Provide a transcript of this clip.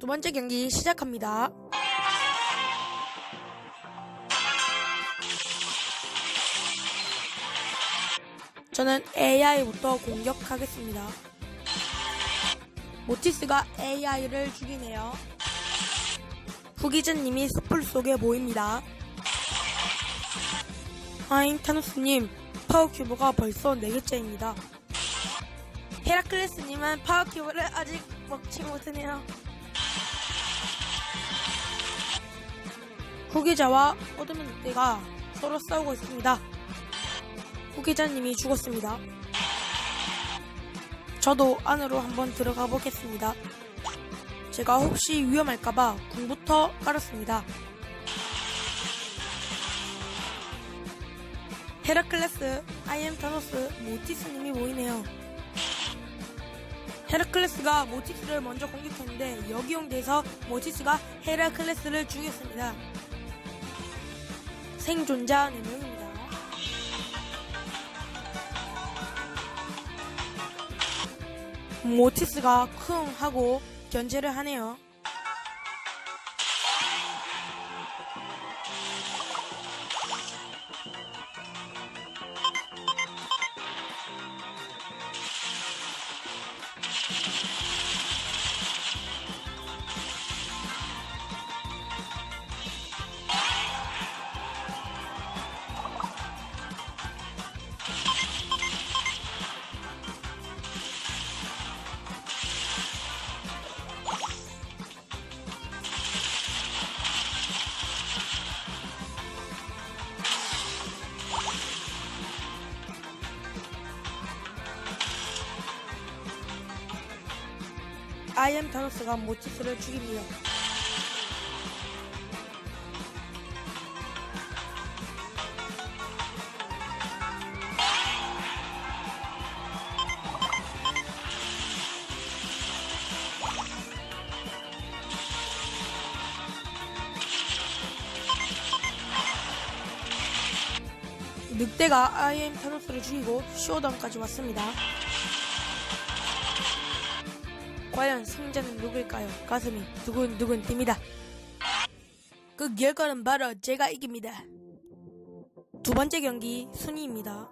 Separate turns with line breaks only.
두 번째 경기 시작합니다. 저는 AI부터 공격하겠습니다. 모티스가 AI를 죽이네요. 후기즈님이 숲을 속에 보입니다. 아잉 타노스님, 파워큐브가 벌써 4개째입니다. 헤라클레스님은 파워큐브를 아직 먹지 못하네요. 후기자와 어둠의 늑대가 서로 싸우고 있습니다. 후기자님이 죽었습니다. 저도 안으로 한번 들어가 보겠습니다. 제가 혹시 위험할까봐 궁부터 깔았습니다. 헤라클레스, 아이엠 타노스, 모티스님이 보이네요. 헤라클레스가 모티스를 먼저 공격했는데 역이용돼서 모티스가 헤라클레스를 죽였습니다. 생존자 4명입니다. 모티스가 쿵 하고 견제를 하네요. 아이엠 타노스가 모티스를 죽입니다. 늑대가 아이엠 타노스를 죽이고 쇼다운까지 왔습니다. 과연 승자는 누굴까요? 가슴이 두근두근 뜁니다. 그 결과는 바로 제가 이깁니다. 두 번째 경기 순위입니다.